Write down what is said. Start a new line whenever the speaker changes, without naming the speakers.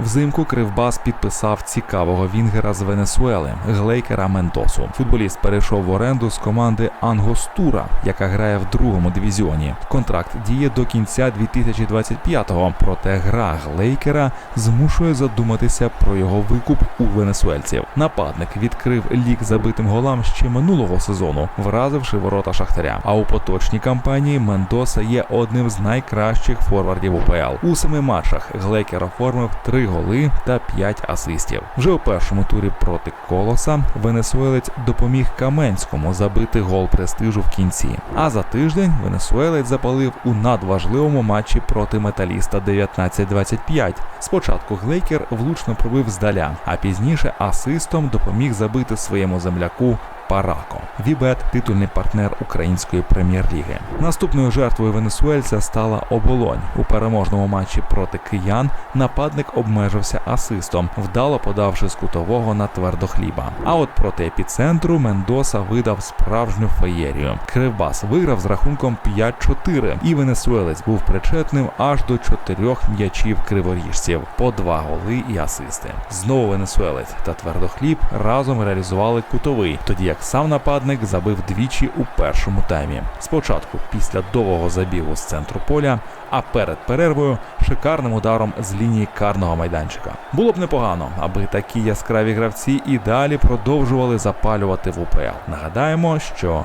Взимку Кривбас підписав цікавого вінгера з Венесуели Глейкера Мендосу. Футболіст перейшов в оренду з команди Ангостура, яка грає в другому дивізіоні. Контракт діє до кінця 2025-го, проте гра Глейкера змушує задуматися про його викуп у венесуельців. Нападник відкрив лік забитим голам ще минулого сезону, вразивши ворота Шахтаря. А у поточній кампанії Мендоса є одним з найкращих форвардів УПЛ. У семи матчах Глейкер оформив три голи та п'ять асистів. Вже у першому турі проти Колоса венесуелець допоміг Каменському забити гол престижу в кінці. А за тиждень венесуелець запалив у надважливому матчі проти металіста 19-25. Спочатку Глейкер влучно пробив здаля, а пізніше асистом допоміг забити своєму земляку Парако. Вібет титульний партнер української прем'єр-ліги. Наступною жертвою венесуельця стала оболонь. У переможному матчі проти киян нападник обмежився асистом, вдало подавши з кутового на твердохліба. А от проти епіцентру Мендоса видав справжню феєрію. Кривбас виграв з рахунком 5-4, і венесуелець був причетним аж до чотирьох м'ячів криворіжців по два голи і асисти. Знову венесуелець та твердохліб разом реалізували кутовий, тоді як сам нападник забив двічі у першому таймі. Спочатку після довгого забігу з центру поля, а перед перервою шикарним ударом з лінії карного майданчика. Було б непогано, аби такі яскраві гравці і далі продовжували запалювати в УПЛ. Нагадаємо, що